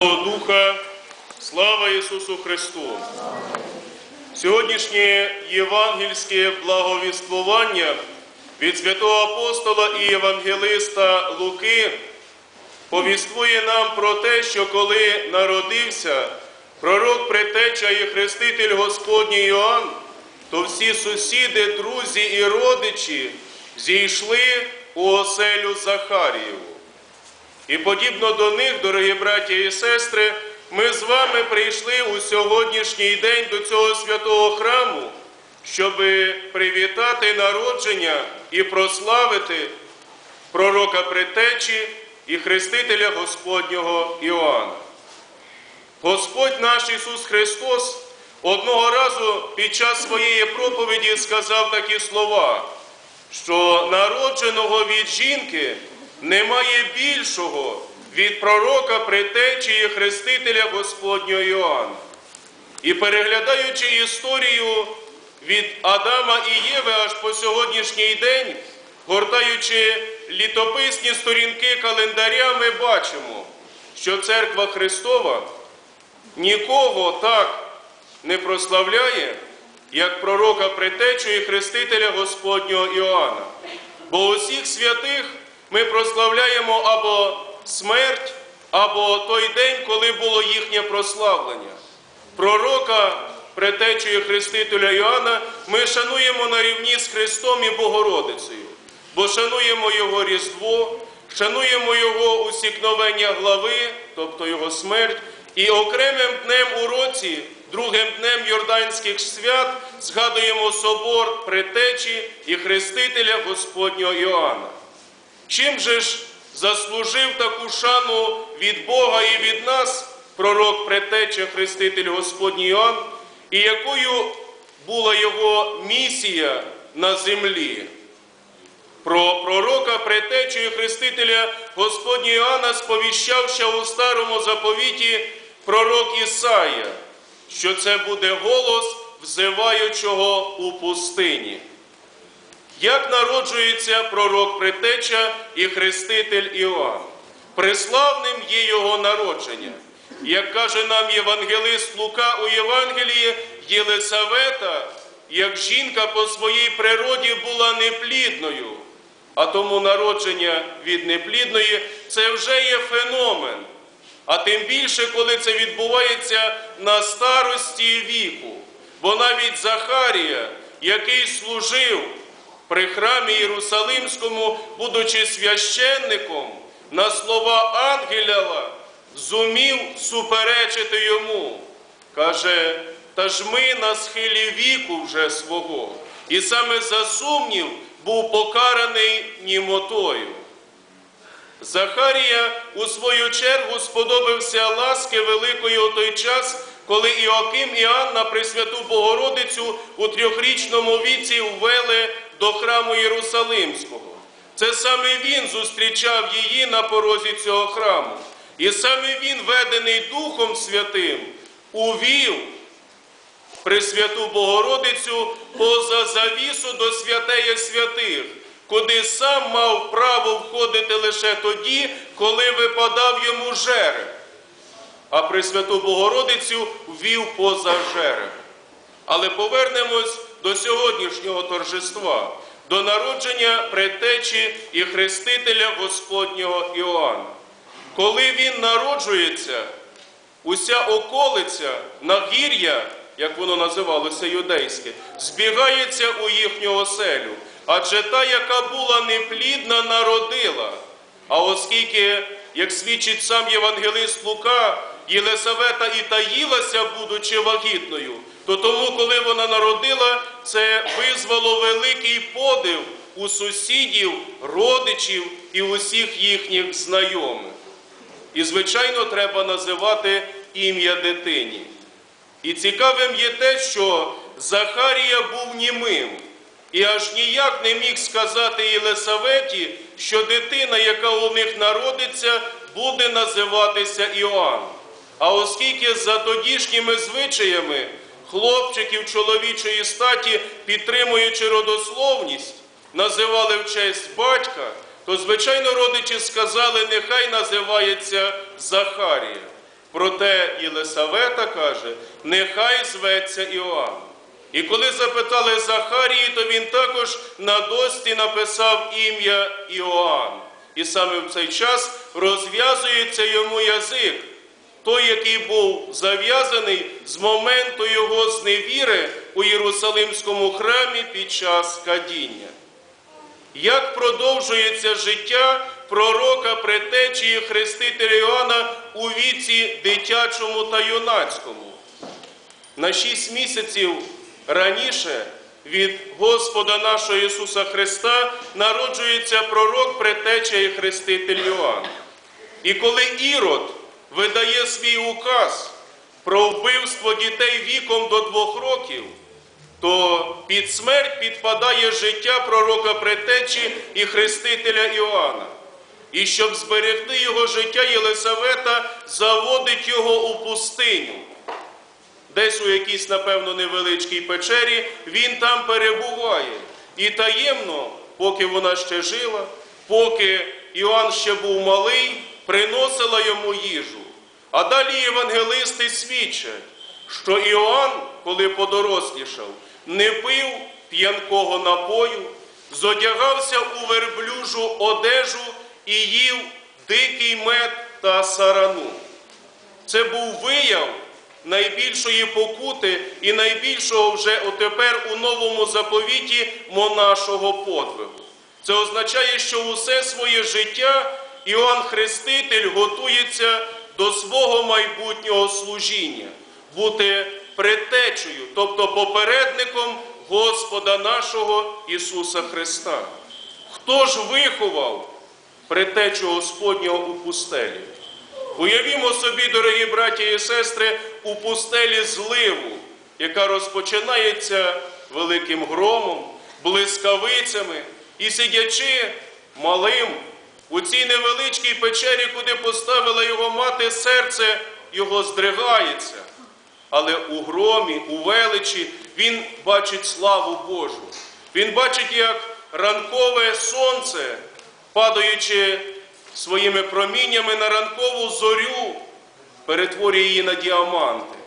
Духа, слава Ісусу Христу! Сьогоднішнє євангельське благовіствування від святого апостола і євангелиста Луки повіствує нам про те, що коли народився пророк предтеча і хреститель Господній Іоанн, то всі сусіди, друзі і родичі зійшли у оселю Захарієву. І подібно до них, дорогі браті і сестри, ми з вами прийшли у сьогоднішній день до цього святого храму, щоб привітати народження і прославити пророка Притечі і хрестителя Господнього Іоанна. Господь наш Ісус Христос одного разу під час своєї проповіді сказав такі слова, що народженого від жінки немає більшого від пророка Притечі хрестителя Господнього Іоанна. І переглядаючи історію від Адама і Єви аж по сьогоднішній день, гортаючи літописні сторінки календаря, ми бачимо, що церква Христова нікого так не прославляє, як пророка Притечу і хрестителя Господнього Іоанна. Бо усіх святих ми прославляємо або смерть, або той день, коли було їхнє прославлення. Пророка, Притечу і хрестителя Іоанна ми шануємо на рівні з Христом і Богородицею, бо шануємо Його Різдво, шануємо Його усікновення глави, тобто Його смерть, і окремим днем у році, другим днем Йорданських свят, згадуємо собор Притечі і хрестителя Господнього Іоанна. Чим же ж заслужив таку шану від Бога і від нас пророк Претеча, Хреститель Господній Іоанн, і якою була його місія на землі? Про пророка Претечу і Хрестителя Господнього Іоанна сповіщав ще у старому заповіті пророк Ісая, що це буде голос взиваючого у пустині. Як народжується пророк Притеча і хреститель Іоанн? Преславним є його народження. Як каже нам євангелист Лука у Євангелії, Єлисавета, як жінка по своїй природі була неплідною, а тому народження від неплідної це вже є феномен. А тим більше, коли це відбувається на старості віку. Бо навіть Захарія, який служив при храмі Єрусалимському, будучи священником, на слова ангеляла зумів суперечити йому. Каже, та ж ми на схилі віку вже свого. І саме за сумнів був покараний німотою. Захарія у свою чергу сподобався ласки великої у той час, коли Іоаким і Анна Пресвяту Богородицю у трьохрічному віці ввели до храму Єрусалимського. Це саме він зустрічав її на порозі цього храму. І саме він, ведений Духом Святим, увів Пресвяту Богородицю поза завісу до святеє святих, куди сам мав право входити лише тоді, коли випадав йому жереб. А Пресвяту Богородицю ввів поза жереб. Але повернемось до сьогоднішнього торжества, до народження предтечі і хрестителя Господнього Іоанна. Коли він народжується, уся околиця, нагір'я, як воно називалося юдейське, збігається у їхню оселю, адже та, яка була неплідна, народила. А оскільки, як свідчить сам Євангелист Лука, Єлисавета і таїлася, будучи вагітною, то тому, коли вона народила, це визвало великий подив у сусідів, родичів і усіх їхніх знайомих. І, звичайно, треба називати ім'я дитині. І цікавим є те, що Захарія був німим, і аж ніяк не міг сказати Єлисаветі, що дитина, яка у них народиться, буде називатися Іоанн. А оскільки за тодішніми звичаями хлопчиків чоловічої статі, підтримуючи родословність, називали в честь батька, то, звичайно, родичі сказали, нехай називається Захарія. Проте Єлисавета каже, нехай зветься Іоанн. І коли запитали Захарії, то він також на дості написав ім'я Іоанн. І саме в цей час розв'язується йому язик, той, який був зав'язаний з моменту його зневіри у Єрусалимському храмі під час кадіння. Як продовжується життя пророка предтечії Хрестителя Іоанна у віці дитячому та юнацькому? На шість місяців раніше від Господа нашого Ісуса Христа народжується пророк предтеча і Хреститель. І коли Ірод видає свій указ про вбивство дітей віком до двох років, то під смерть підпадає життя пророка предтечі і хрестителя Іоанна. І щоб зберегти його життя, Єлисавета заводить його у пустиню. Десь у якійсь, напевно, невеличкій печері він там перебуває. І таємно, поки вона ще жила, поки Іоанн ще був малий, приносила йому їжу. А далі євангелисти свідчать, що Іоанн, коли подорослішав, не пив п'янкого напою, зодягався у верблюжу одежу і їв дикий мед та сарану. Це був вияв найбільшої покути і найбільшого вже отепер у новому заповіті монашого подвигу. Це означає, що усе своє життя Іоанн Хреститель готується до свого майбутнього служіння, бути предтечею, тобто попередником Господа нашого Ісуса Христа. Хто ж виховав предтечу Господнього у пустелі? Уявімо собі, дорогі браті і сестри, у пустелі зливу, яка розпочинається великим громом, блискавицями, і сидячи малим у цій невеличкій печері, куди поставила його мати, серце його здригається. Але у громі, у величі він бачить славу Божу. Він бачить, як ранкове сонце, падаючи своїми проміннями на ранкову зорю, перетворює її на діаманти.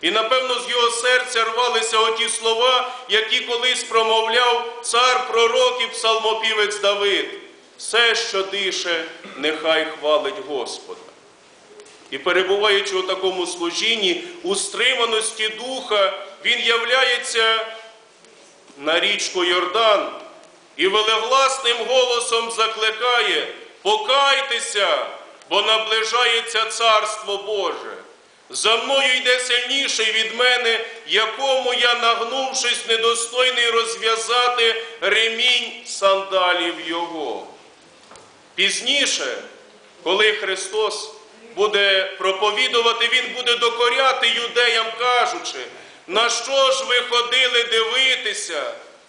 І напевно з його серця рвалися оті слова, які колись промовляв цар пророк і псалмопівець Давид. Все, що дише, нехай хвалить Господа. І перебуваючи у такому служінні, у стриманості духа, він являється на річку Йордан і велегласним голосом закликає: покайтеся, бо наближається Царство Боже. За мною йде сильніший від мене, якому я, нагнувшись, недостойний розв'язати ремінь сандалів Його. Пізніше, коли Христос буде проповідувати, Він буде докоряти юдеям, кажучи, на що ж ви ходили дивитися,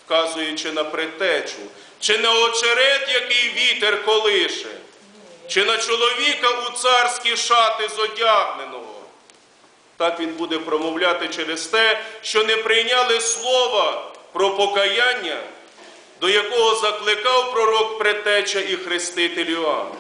вказуючи на предтечу, чи на очерет, який вітер колише, чи на чоловіка у царські шати зодягненого. Так він буде промовляти через те, що не прийняли слова про покаяння, до якого закликав пророк предтеча і хреститель Іоанн.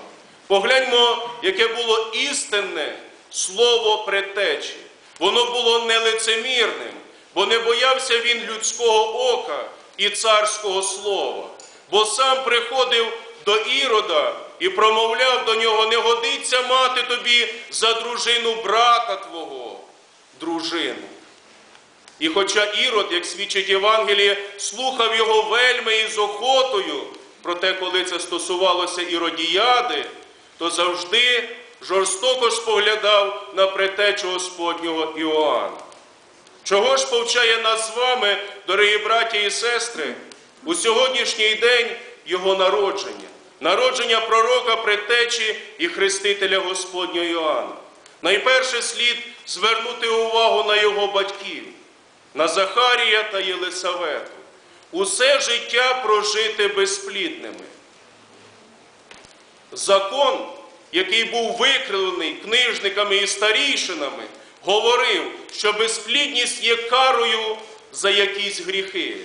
Погляньмо, яке було істинне слово предтечі. Воно було нелицемірним, бо не боявся він людського ока і царського слова, бо сам приходив до Ірода і промовляв до нього: не годиться мати тобі за дружину брата твого, дружину. І хоча Ірод, як свідчить Євангеліє, слухав його вельми і з охотою, проте, коли це стосувалося іродіяди, то завжди жорстоко споглядав на претечу Господнього Іоанна. Чого ж повчає нас з вами, дорогі браті і сестри, у сьогоднішній день Його народження, народження пророка предтечі і хрестителя Господнього Іоанна. Найперше слід звернути увагу на його батьків, на Захарія та Єлисавету. Усе життя прожити безплідними. Закон, який був викрилений книжниками і старійшинами, говорив, що безплідність є карою за якісь гріхи.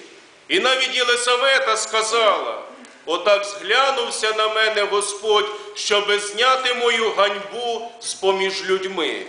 І навіть Єлисавета сказала: отак зглянувся на мене Господь, щоби зняти мою ганьбу з поміж людьми.